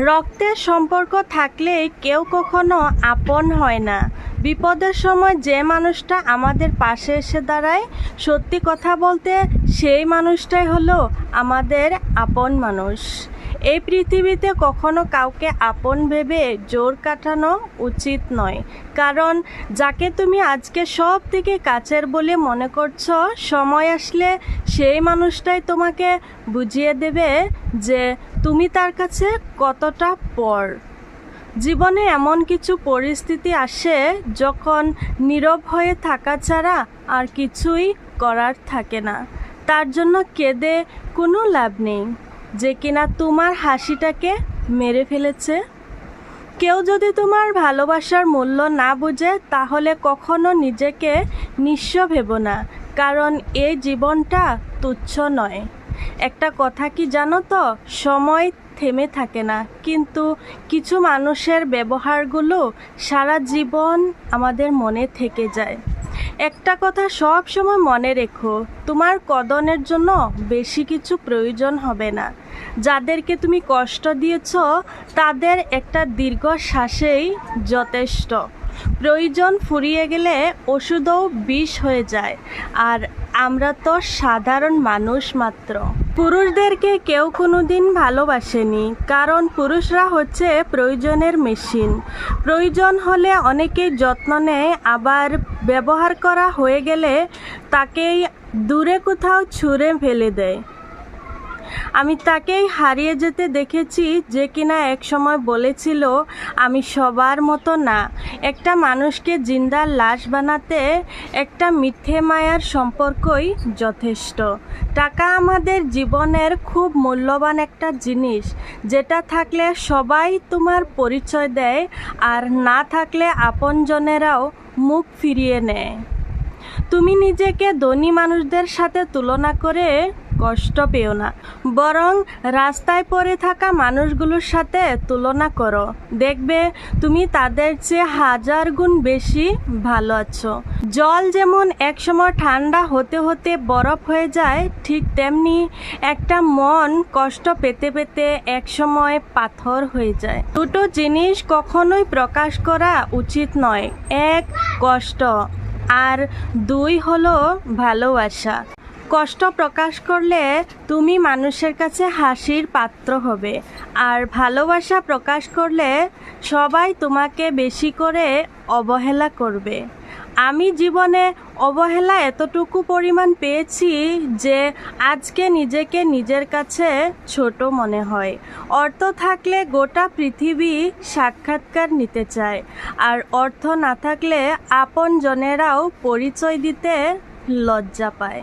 রক্তের সম্পর্ক থাকলে কেউ কখনো আপন হয় না। বিপদের সময় যে মানুষটা আমাদের পাশে এসে দাঁড়ায়, সত্যি কথা বলতে সেই মানুষটাই হলো আমাদের আপন মানুষ। এই পৃথিবীতে কখনো কাউকে আপন ভেবে জোর কাটানো উচিত নয়। কারণ যাকে তুমি আজকে সব থেকে কাছের বলে মনে করছ, সময় আসলে সেই মানুষটাই তোমাকে বুঝিয়ে দেবে যে তুমি তার কাছে কতটা পর। জীবনে এমন কিছু পরিস্থিতি আসে যখন নীরব হয়ে থাকা ছাড়া আর কিছুই করার থাকে না। তার জন্য কেঁদে কোনো লাভ নেই। যে কিনা তোমার হাসিটাকে মেরে ফেলেছে। কেউ যদি তোমার ভালোবাসার মূল্য না বুঝে, তাহলে কখনো নিজেকে নিঃস্ব ভেবো না, কারণ এই জীবনটা তুচ্ছ নয়। একটা কথা কি জানো তো? সময় থেমে থাকে না। কিন্তু কিছু মানুষের ব্যবহারগুলো সারা জীবন আমাদের মনে থেকে যায়। একটা কথা সব সময় মনে রেখো, তোমার কদনের জন্য বেশি কিছু প্রয়োজন হবে না। যাদেরকে তুমি কষ্ট দিয়েছ, তাদের একটা দীর্ঘ শ্বাসেই যথেষ্ট। প্রয়োজন ফুরিয়ে গেলে ওষুধও বিষ হয়ে যায়। আর আমরা তো সাধারণ মানুষ মাত্র। পুরুষদেরকে কেউ কোনো দিন ভালোবাসেনি, কারণ পুরুষরা হচ্ছে প্রয়োজনের মেশিন। প্রয়োজন হলে অনেকেই যত্ন নেয়, আবার ব্যবহার করা হয়ে গেলে তাকেই দূরে কোথাও ছুঁড়ে ফেলে দেয়। আমি তাকেই হারিয়ে যেতে দেখেছি যে কিনা এক সময় বলেছিল, আমি সবার মতো না। একটা মানুষকে জিন্দার লাশ বানাতে একটা মিথ্যে মায়ার সম্পর্কই যথেষ্ট। টাকা আমাদের জীবনের খুব মূল্যবান একটা জিনিস। যেটা থাকলে সবাই তোমার পরিচয় দেয়, আর না থাকলে আপনজনেরাও মুখ ফিরিয়ে নেয়। তুমি নিজেকে ধনী মানুষদের সাথে তুলনা করে কষ্ট পেও না। বরং রাস্তায় পড়ে থাকা মানুষগুলোর সাথে তুলনা করো। দেখবে তুমি তাদের চেয়ে হাজার গুণ বেশি ভালো আছো। জল যেমন একসময় ঠান্ডা হতে হতে বরফ হয়ে যায়, ঠিক তেমনি একটা মন কষ্ট পেতে পেতে একসময় পাথর হয়ে যায়। দুটো জিনিস কখনোই প্রকাশ করা উচিত নয়, এক কষ্ট, আর দুই হলো ভালোবাসা। কষ্ট প্রকাশ করলে তুমি মানুষের কাছে হাসির পাত্র হবে। আর ভালোবাসা প্রকাশ করলে সবাই তোমাকে বেশি করে অবহেলা করবে। আমি জীবনে অবহেলা এতটুকু পরিমাণ পেয়েছি যে আজকে নিজেকে নিজের কাছে ছোট মনে হয়। অর্থ থাকলে গোটা পৃথিবী সাক্ষাৎকার নিতে চায়। আর অর্থ না থাকলে আপন জনেরাও পরিচয় দিতে লজ্জা পায়।